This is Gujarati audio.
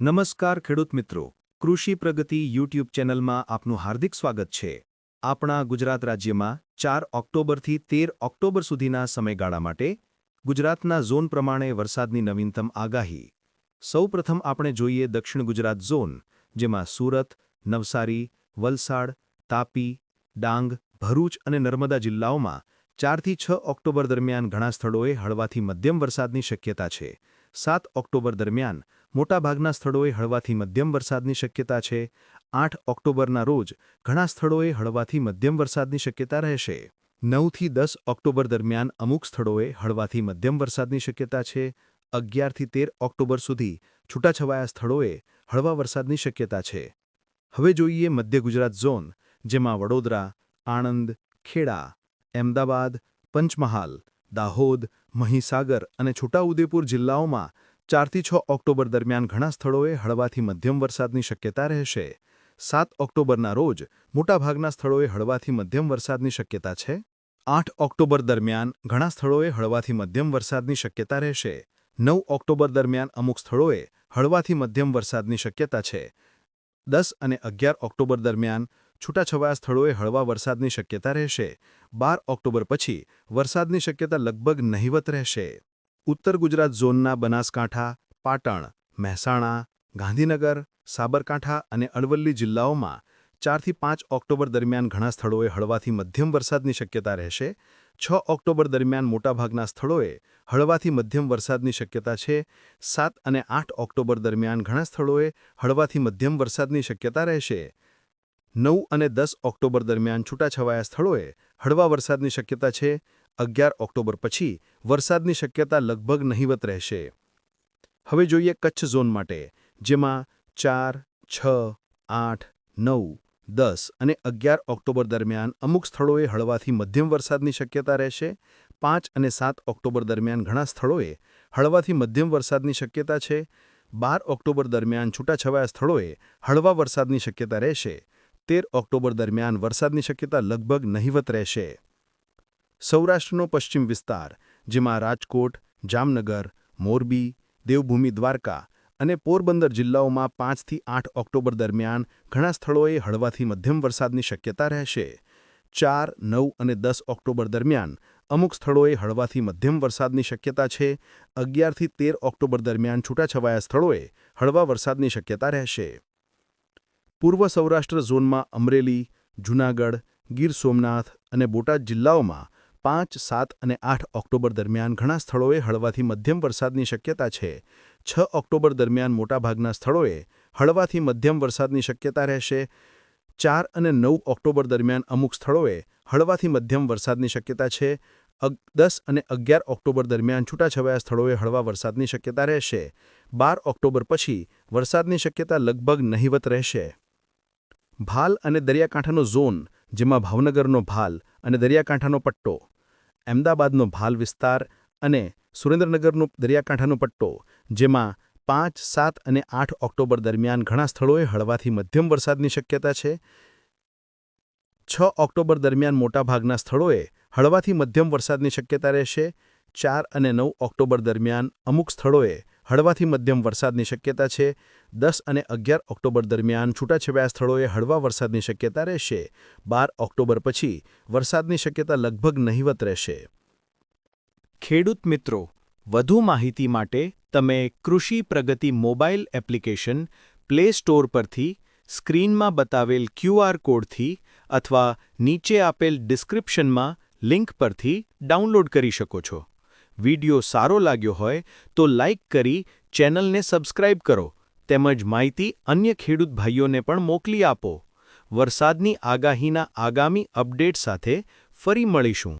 નમસ્કાર ખેડૂત મિત્રો. કૃષિ પ્રગતિ યુટ્યુબ ચેનલમાં આપનું હાર્દિક સ્વાગત છે. આપણા ગુજરાત રાજ્યમાં ચાર ઓક્ટોબરથી તેર ઓક્ટોબર સુધીના સમયગાળા માટે ગુજરાતના ઝોન પ્રમાણે વરસાદની નવીનતમ આગાહી. સૌપ્રથમ આપણે જોઈએ દક્ષિણ ગુજરાત ઝોન, જેમાં સુરત, નવસારી, વલસાડ, તાપી, ડાંગ, ભરૂચ અને નર્મદા જિલ્લાઓમાં ચારથી છ ઓક્ટોબર દરમિયાન ઘણા સ્થળોએ હળવાથી મધ્યમ વરસાદની શક્યતા છે. સાત ઓક્ટોબર દરમિયાન મોટાભાગના સ્થળોએ હળવાથી મધ્યમ વરસાદની શક્યતા છે. આઠ ઓક્ટોબરના રોજ ઘણા સ્થળોએ હળવાથી મધ્યમ વરસાદની શક્યતા રહેશે. નવથી દસ ઓક્ટોબર દરમિયાન અમુક સ્થળોએ હળવાથી મધ્યમ વરસાદની શક્યતા છે. અગિયારથી તેર ઓક્ટોબર સુધી છૂટાછવાયા સ્થળોએ હળવા વરસાદની શક્યતા છે. હવે જોઈએ મધ્ય ગુજરાત ઝોન, જેમાં વડોદરા, આણંદ, ખેડા અમદાવાદ પંચમહાલ, દાહોદ, મહીસાગર અને છોટાઉદેપુર જિલ્લાઓમાં ચારથી છ ઓક્ટોબર દરમિયાન ઘણા સ્થળોએ હળવાથી મધ્યમ વરસાદની શક્યતા રહેશે. સાત ઓક્ટોબરના રોજ મોટાભાગના સ્થળોએ હળવાથી મધ્યમ વરસાદની શક્યતા છે. આઠ ઓક્ટોબર દરમિયાન ઘણા સ્થળોએ હળવાથી મધ્યમ વરસાદની શક્યતા રહેશે. નવ ઓક્ટોબર દરમિયાન અમુક સ્થળોએ હળવાથી મધ્યમ વરસાદની શક્યતા છે. દસ અને અગિયાર ઓક્ટોબર દરમિયાન છૂટાછવાયા સ્થળોએ હળવા વરસાદની શક્યતા રહેશે. બાર ઓક્ટોબર પછી વરસાદની શક્યતા લગભગ નહિવત રહેશે. ઉત્તર ગુજરાત ઝોનના બનાસકાંઠા, પાટણ, મહેસાણા, ગાંધીનગર, સાબરકાંઠા અને અરવલ્લી જિલ્લાઓમાં ચારથી પાંચ ઓક્ટોબર દરમિયાન ઘણા સ્થળોએ હળવાથી મધ્યમ વરસાદની શક્યતા રહેશે. છ ઓક્ટોબર દરમિયાન મોટાભાગના સ્થળોએ હળવાથી મધ્યમ વરસાદની શક્યતા છે. સાત અને આઠ ઓક્ટોબર દરમિયાન ઘણા સ્થળોએ હળવાથી મધ્યમ વરસાદની શક્યતા રહેશે. નવ અને દસ ઓક્ટોબર દરમિયાન છૂટાછવાયા સ્થળોએ હળવા વરસાદની શક્યતા છે. અગિયાર ઓક્ટોબર પછી વરસાદની શક્યતા લગભગ નહિવત રહેશે. હવે જોઈએ કચ્છ ઝોન માટે, જેમાં ચાર, છ, આઠ, નવ, દસ અને અગિયાર ઓક્ટોબર દરમિયાન અમુક સ્થળોએ હળવાથી મધ્યમ વરસાદની શક્યતા રહેશે. પાંચ અને સાત ઓક્ટોબર દરમિયાન ઘણા સ્થળોએ હળવાથી મધ્યમ વરસાદની શક્યતા છે. બાર ઓક્ટોબર દરમિયાન છૂટાછવાયા સ્થળોએ હળવા વરસાદની શક્યતા રહેશે. તેર ઓક્ટોબર દરમિયાન વરસાદની શક્યતા લગભગ નહિવત રહેશે. સૌરાષ્ટ્રનો પશ્ચિમ વિસ્તાર, જેમાં રાજકોટ, જામનગર, મોરબી, દેવભૂમિ દ્વારકા અને પોરબંદર જિલ્લાઓમાં પાંચથી આઠ ઓક્ટોબર દરમિયાન ઘણા સ્થળોએ હળવાથી મધ્યમ વરસાદની શક્યતા રહેશે. ચાર, નવ અને દસ ઓક્ટોબર દરમિયાન અમુક સ્થળોએ હળવાથી મધ્યમ વરસાદની શક્યતા છે. અગિયારથી તેર ઓક્ટોબર દરમિયાન છૂટાછવાયા સ્થળોએ હળવા વરસાદની શક્યતા રહેશે. પૂર્વ સૌરાષ્ટ્ર ઝોનમાં અમરેલી, જૂનાગઢ, ગીર સોમનાથ અને બોટાદ જિલ્લાઓમાં પાંચ, સાત અને આઠ ઓક્ટોબર દરમિયાન ઘણા સ્થળોએ હળવાથી મધ્યમ વરસાદની શક્યતા છે. છ ઓક્ટોબર દરમિયાન મોટાભાગના સ્થળોએ હળવાથી મધ્યમ વરસાદની શક્યતા રહેશે. ચાર અને નવ ઓક્ટોબર દરમિયાન અમુક સ્થળોએ હળવાથી મધ્યમ વરસાદની શક્યતા છે. દસ અને અગિયાર ઓક્ટોબર દરમિયાન છૂટાછવાયા સ્થળોએ હળવા વરસાદની શક્યતા રહેશે. બાર ઓક્ટોબર પછી વરસાદની શક્યતા લગભગ નહિવત રહેશે. ભાલ અને દરિયાકાંઠાનો ઝોન, જેમાં ભાવનગરનો ભાલ અને દરિયાકાંઠાનો પટ્ટો, અમદાવાદનો ભાલ વિસ્તાર અને સુરેન્દ્રનગરનો દરિયાકાંઠાનો પટ્ટો, જેમાં પાંચ, સાત અને આઠ ઓક્ટોબર દરમિયાન ઘણા સ્થળોએ હળવાથી મધ્યમ વરસાદની શક્યતા છે. છ ઓક્ટોબર દરમિયાન મોટાભાગના સ્થળોએ હળવાથી મધ્યમ વરસાદની શક્યતા રહેશે. ચાર અને નવ ઓક્ટોબર દરમિયાન અમુક સ્થળોએ હળવાથી મધ્યમ વરસાદની શક્યતા છે. દસ અને અગિયાર ઓક્ટોબર દરમિયાન છૂટાછવાયા સ્થળોએ હળવા વરસાદની શક્યતા રહેશે. બાર ઓક્ટોબર પછી વરસાદની શક્યતા લગભગ નહીવત રહેશે. ખેડૂત મિત્રો, વધુ માહિતી માટે તમે Krishi Pragati mobile application Play Store પરથી સ્ક્રીનમાં બતાવેલ ક્યુઆર કોડથી અથવા નીચે આપેલ ડિસ્ક્રિપ્શનમાં લિંક પરથી ડાઉનલોડ કરી શકો છો. વિડિયો સારો લાગ્યો હોય તો લાઇક કરી ચેનલને સબસ્ક્રાઇબ કરો તેમજ માહિતી અન્ય ખેડૂત ભાઈઓને પણ મોકલી આપો. વરસાદની આગાહીના આગામી અપડેટ સાથે ફરી મળીશું.